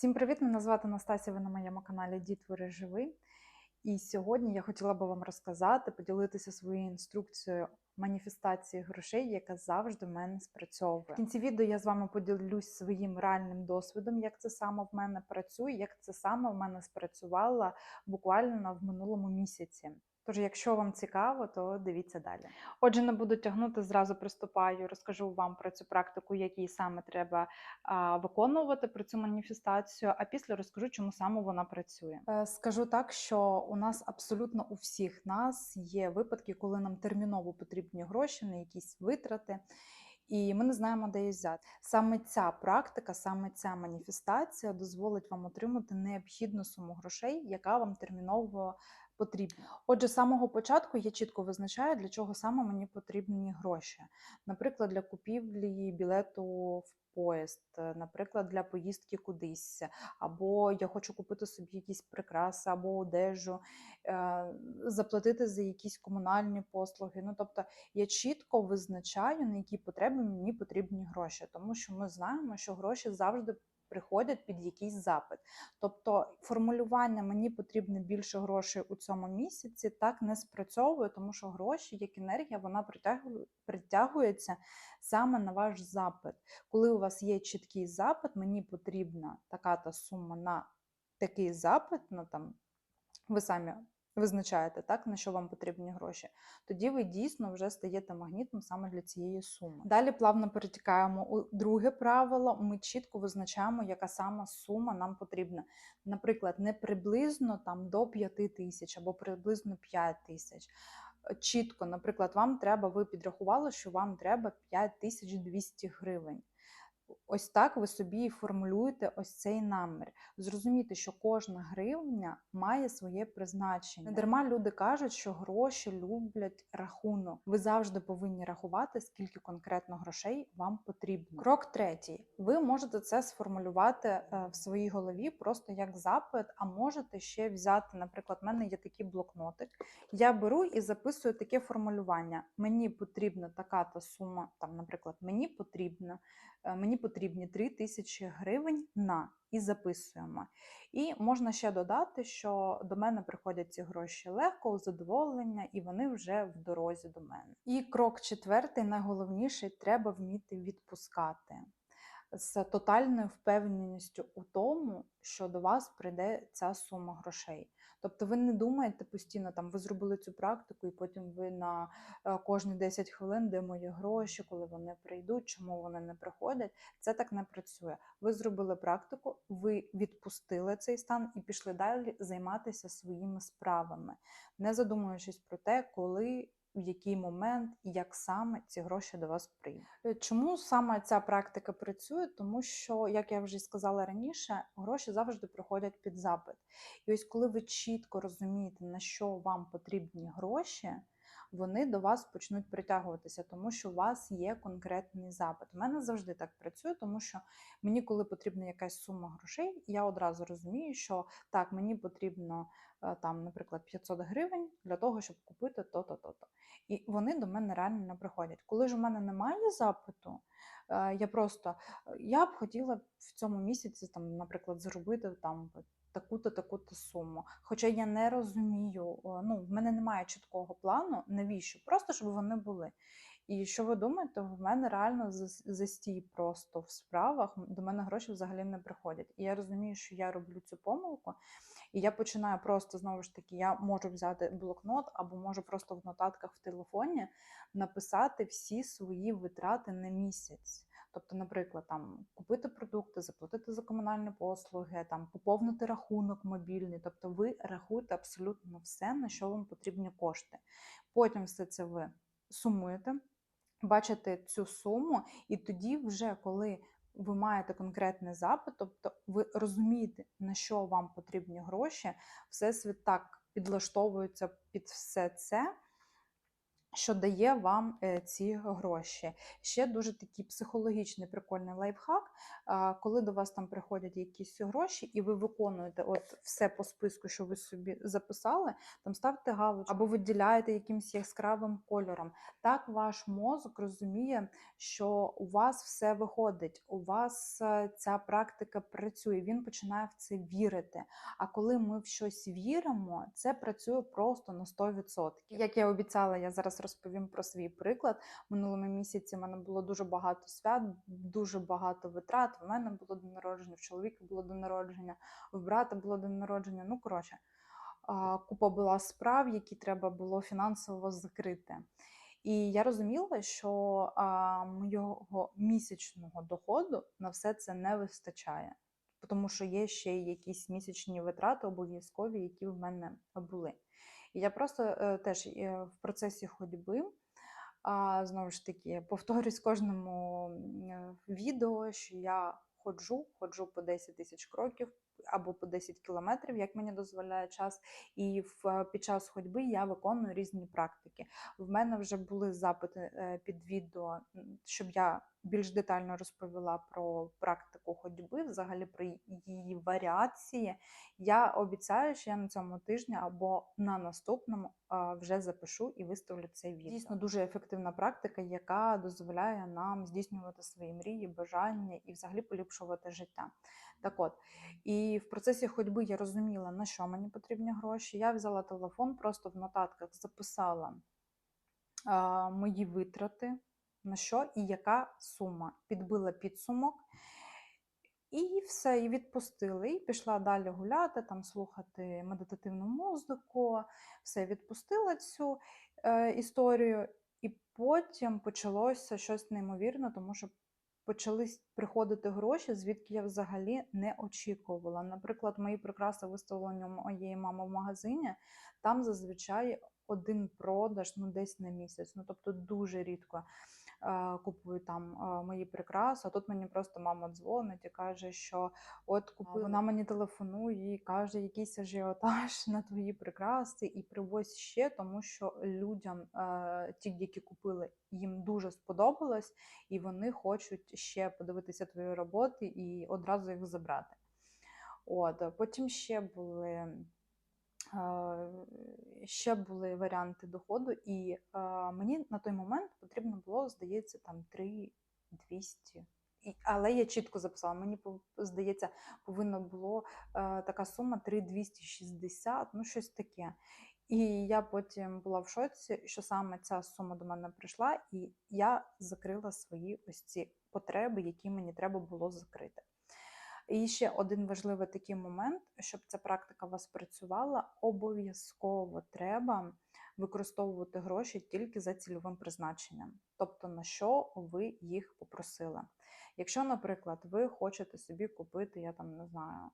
Всім привіт! Мене звати Настасія. Ви на моєму каналі Дітвори Живий. І сьогодні я хотіла би вам розказати, поділитися своєю інструкцією маніфестації грошей, яка завжди в мене спрацьовує. В кінці відео я з вами поділюсь своїм реальним досвідом, як це саме в мене працює, як це саме в мене спрацювало буквально в минулому місяці. Тож, якщо вам цікаво, то дивіться далі. Отже, не буду тягнути, зразу приступаю, розкажу вам про цю практику, які саме треба а, виконувати про цю маніфестацію. А після розкажу, чому саме вона працює. Е, Скажу так, що у нас абсолютно у всіх нас є випадки, коли нам терміново потрібні гроші на якісь витрати. І ми не знаємо, де їх взяти. Саме ця практика, саме ця маніфестація дозволить вам отримати необхідну суму грошей, яка вам терміново потрібна. Отже, з самого початку я чітко визначаю, для чого саме мені потрібні гроші. Наприклад, для купівлі білету в поїзд, наприклад, для поїздки кудись, або я хочу купити собі якісь прикраси або одежу, е, заплатити за якісь комунальні послуги. Ну, тобто я чітко визначаю, на які потреби мені потрібні гроші, тому що ми знаємо, що гроші завжди приходять під якийсь запит. Тобто формулювання мені потрібно більше грошей у цьому місяці так не спрацьовує, тому що гроші, як енергія, вона притягується саме на ваш запит. Коли у вас є чіткий запит, мені потрібна така-та сума на такий запит, ну там ви самі визначаєте, так, на що вам потрібні гроші, тоді ви дійсно вже стаєте магнітом саме для цієї суми. Далі плавно перетікаємо у друге правило. Ми чітко визначаємо, яка сама сума нам потрібна. Наприклад, не приблизно там до 5 тисяч або приблизно 5 тисяч. Чітко, наприклад, вам треба, ви підрахували, що вам треба 5200 гривень. Ось так ви собі і формулюєте ось цей намір. Зрозуміти, що кожна гривня має своє призначення. Не дарма люди кажуть, що гроші люблять рахунок. Ви завжди повинні рахувати, скільки конкретно грошей вам потрібно. Крок третій. Ви можете це сформулювати е, в своїй голові просто як запит, а можете ще взяти, наприклад, в мене є такий блокнотик. Я беру і записую таке формулювання. Мені потрібна така-та сума, там, наприклад, мені потрібно, е, мені потрібні 3 тисячі гривень на і записуємо. І можна ще додати, що до мене приходять ці гроші легко, у задоволення, і вони вже в дорозі до мене. І крок четвертий, найголовніший, треба вміти відпускати. З тотальною впевненістю у тому, що до вас прийде ця сума грошей. Тобто ви не думаєте постійно, там ви зробили цю практику, і потім ви на е, кожні 10 хвилин, де мої гроші, коли вони прийдуть, чому вони не приходять. Це так не працює. Ви зробили практику, ви відпустили цей стан і пішли далі займатися своїми справами, не задумуючись про те, коли в який момент і як саме ці гроші до вас прийдуть. Е, Чому саме ця практика працює? Тому що, як я вже сказала раніше, гроші завжди приходять під запит. І ось коли ви чітко розумієте, на що вам потрібні гроші. Вони до вас почнуть притягуватися, тому що у вас є конкретний запит. У мене завжди так працює, тому що мені, коли потрібна якась сума грошей, я одразу розумію, що так, мені потрібно е, там, наприклад, 500 гривень для того, щоб купити то-то, то-то. І вони до мене реально не приходять. Коли ж у мене немає запиту, е, я просто я б хотіла в цьому місяці, там, наприклад, заробити там. Таку-то, таку-то суму. Хоча я не розумію, ну, в мене немає чіткого плану, навіщо? Просто щоб вони були. І що ви думаєте, в мене реально застій просто в справах, до мене гроші взагалі не приходять. І я розумію, що я роблю цю помилку, і я починаю просто знову ж таки, я можу взяти блокнот або можу просто в нотатках в телефоні написати всі свої витрати на місяць. Тобто, наприклад, там купити продукти, заплатити за комунальні послуги, там поповнити рахунок мобільний. Тобто, ви рахуєте абсолютно все, на що вам потрібні кошти. Потім все це ви сумуєте, бачите цю суму, і тоді, вже коли ви маєте конкретний запит, тобто ви розумієте, на що вам потрібні гроші, всесвіт так підлаштовується під все це що дає вам е, ці гроші. Ще дуже такий психологічний прикольний лайфхак. Коли до вас там приходять якісь гроші, і ви виконуєте от все по списку, що ви собі записали, там ставте галочку або виділяєте якимось яскравим кольором. Так ваш мозок розуміє, що у вас все виходить, у вас е, ця практика працює, він починає в це вірити. А коли ми в щось віримо, це працює просто на 100%. Як я обіцяла, я зараз розповім про свій приклад. Минулому місяці в мене було дуже багато свят, дуже багато витрат. В мене було день народження, в чоловіка було день народження, в брата було день народження. Ну, коротше, купа була справ, які треба було фінансово закрити. І я розуміла, що а, моєго місячного доходу на все це не вистачає, тому що є ще якісь місячні витрати обов'язкові, які в мене були. Я просто е, теж е, в процесі ходьби, а, знову ж таки, повторюсь кожному е, відео, що я ходжу, ходжу по 10 тисяч кроків або по 10 кілометрів, як мені дозволяє час. І в, під час ходьби я виконую різні практики. В мене вже були запити е, під відео, щоб я більш детально розповіла про практику ходьби, взагалі про її варіації. Я обіцяю, що я на цьому тижні або на наступному вже запишу і виставлю це відео. Дійсно дуже ефективна практика, яка дозволяє нам здійснювати свої мрії, бажання і взагалі поліпшувати життя. Так от, і в процесі ходьби я розуміла, на що мені потрібні гроші. Я взяла телефон, просто в нотатках записала а, мої витрати, на що і яка сума. Підбила підсумок. І все, і відпустила. І пішла далі гуляти, там слухати медитативну музику, все відпустила цю е, історію, і потім почалося щось неймовірне, тому що почали приходити гроші, звідки я взагалі не очікувала. Наприклад, мої прикраси виставлені моєї мами в магазині, там зазвичай один продаж ну, десь на місяць, ну тобто дуже рідко купую там мої прикраси. А тут мені просто мама дзвонить і каже, що от купила. Вона мені телефонує і каже, якийсь ажіотаж на твої прикраси, і привозь ще, тому що людям, ті, які купили, їм дуже сподобалось, і вони хочуть ще подивитися твої роботи і одразу їх забрати. От, потім ще були. Ще були варіанти доходу, і е, мені на той момент потрібно було, здається, там 3200. І, але я чітко записала, мені здається, повинна було е, така сума 3260, ну щось таке. І я потім була в шоці, що саме ця сума до мене прийшла, і я закрила свої ось ці потреби, які мені треба було закрити. І ще один важливий такий момент, щоб ця практика вас працювала, обов'язково треба використовувати гроші тільки за цільовим призначенням, тобто на що ви їх попросили. Якщо, наприклад, ви хочете собі купити, я там не знаю,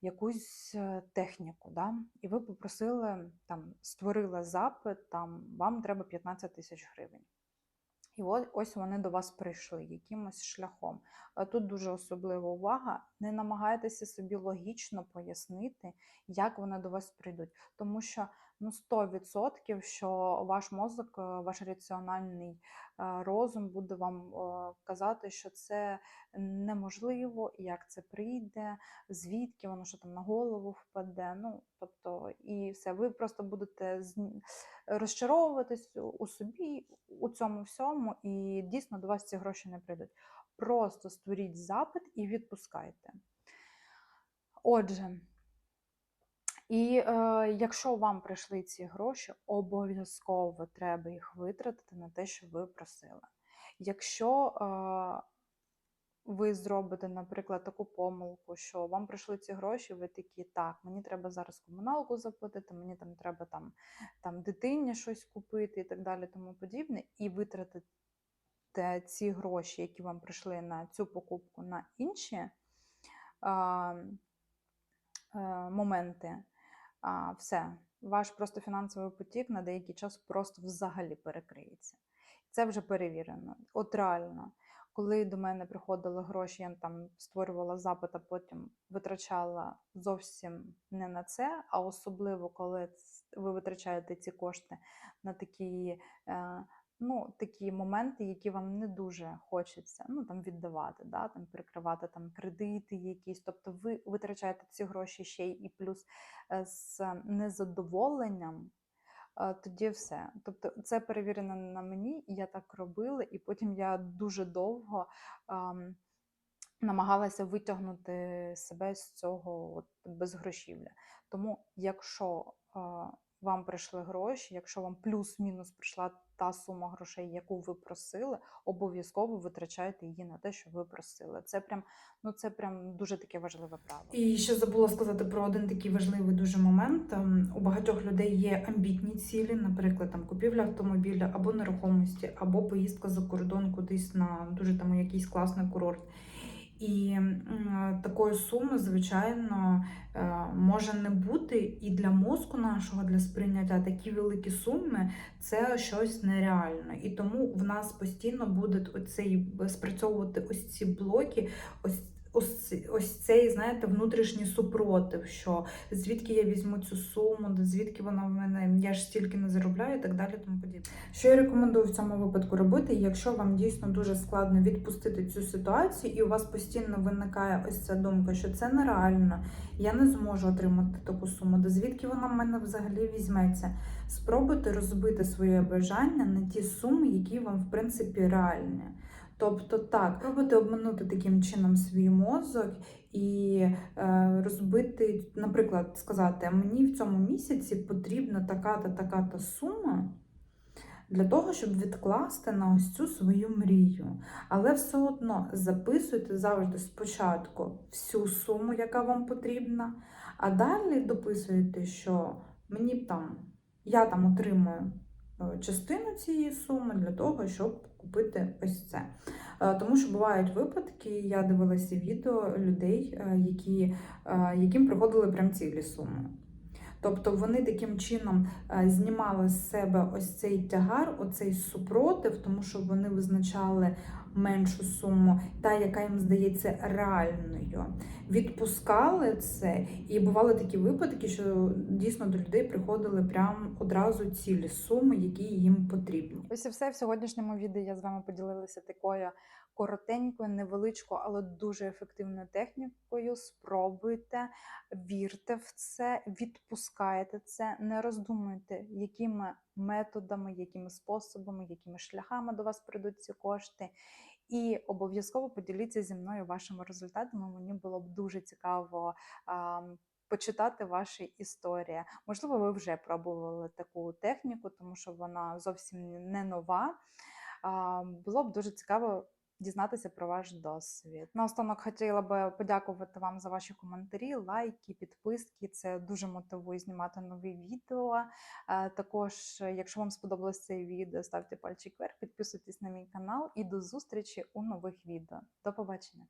якусь е, техніку, да? і ви попросили, там, створили запит, там, вам треба 15 тисяч гривень. І ось вони до вас прийшли якимось шляхом. А Тут дуже особлива увага. Не намагайтеся собі логічно пояснити, як вони до вас прийдуть. Тому що ну 100% що ваш мозок, е, ваш раціональний е, розум буде вам е, казати, що це неможливо, як це прийде, звідки воно що там на голову впаде. Ну, тобто, і все, ви просто будете розчаровуватись у собі у цьому всьому, і дійсно до вас ці гроші не прийдуть. Просто створіть запит і відпускайте. Отже, і е, якщо вам прийшли ці гроші, обов'язково треба їх витратити на те, що ви просили. Якщо е, ви зробите, наприклад, таку помилку, що вам прийшли ці гроші, ви такі, так, мені треба зараз комуналку заплатити, мені там треба там, там дитині щось купити і так далі, тому подібне, і витратите ці гроші, які вам прийшли на цю покупку, на інші а, е, моменти, а, все, ваш просто фінансовий потік на деякий час просто взагалі перекриється. Це вже перевірено. От реально, Коли до мене приходили гроші, я там створювала запит, а потім витрачала зовсім не на це, а особливо коли ви витрачаєте ці кошти на такі, е, ну, такі моменти, які вам не дуже хочеться ну, там, віддавати, да, там, перекривати там, кредити якісь. Тобто ви витрачаєте ці гроші ще і плюс е, з незадоволенням. е, Тоді все. Тобто це перевірено на мені, і я так робила, і потім я дуже довго ам, намагалася витягнути себе з цього от, безгрошівля. Тому, якщо а, вам прийшли гроші, якщо вам плюс-мінус прийшла та сума грошей, яку ви просили, обов'язково витрачайте її на те, що ви просили. Це прям, ну це прям дуже таке важливе правило. І ще забула сказати про один такий важливий дуже момент. Ем, У багатьох людей є амбітні цілі, наприклад, там купівля автомобіля або нерухомості, або поїздка за кордон кудись на дуже там якийсь класний курорт. І такої суми, звичайно, е, може не бути. І для мозку нашого, для сприйняття такі великі суми це щось нереальне. І тому в нас постійно буде оцей спрацьовувати ось ці блоки, ось. Ось, цей, знаєте, внутрішній супротив, що звідки я візьму цю суму, звідки вона в мене, я ж стільки не заробляю і так далі. Тому подібне. Що я рекомендую в цьому випадку робити, якщо вам дійсно дуже складно відпустити цю ситуацію, і у вас постійно виникає ось ця думка, що це нереально, я не зможу отримати таку суму, де звідки вона в мене взагалі візьметься. Спробуйте розбити своє бажання на ті суми, які вам в принципі реальні. Тобто так, пробуйте обманути таким чином свій мозок і е, розбити, наприклад, сказати, мені в цьому місяці потрібна така-та така-та сума для того, щоб відкласти на ось цю свою мрію. Але все одно записуйте завжди спочатку всю суму, яка вам потрібна, а далі дописуєте, що мені там я там отримую е, частину цієї суми для того, щоб купити ось це. Е, Тому що бувають випадки, я дивилася відео людей, е, які, е, яким приходили прям цілі суми. Тобто вони таким чином знімали з себе ось цей тягар, оцей супротив, тому що вони визначали меншу суму, та, яка їм здається реальною. Відпускали це, і бували такі випадки, що дійсно до людей приходили прям одразу цілі суми, які їм потрібні. Ось і все в сьогоднішньому відео я з вами поділилася такою коротенькою, невеличкою, але дуже ефективною технікою. Спробуйте, вірте в це, відпускайте це, не роздумуйте, якими методами, якими способами, якими шляхами до вас прийдуть ці кошти. І обов'язково поділіться зі мною вашими результатами. Мені було б дуже цікаво. Почитати ваші історії. Можливо, ви вже пробували таку техніку, тому що вона зовсім не нова. Було б дуже цікаво дізнатися про ваш досвід. Наостанок хотіла би подякувати вам за ваші коментарі, лайки, підписки. Це дуже мотивує знімати нові відео. Е, Також, якщо вам сподобалось це відео, ставте пальчик вверх, підписуйтесь на мій канал і до зустрічі у нових відео. До побачення!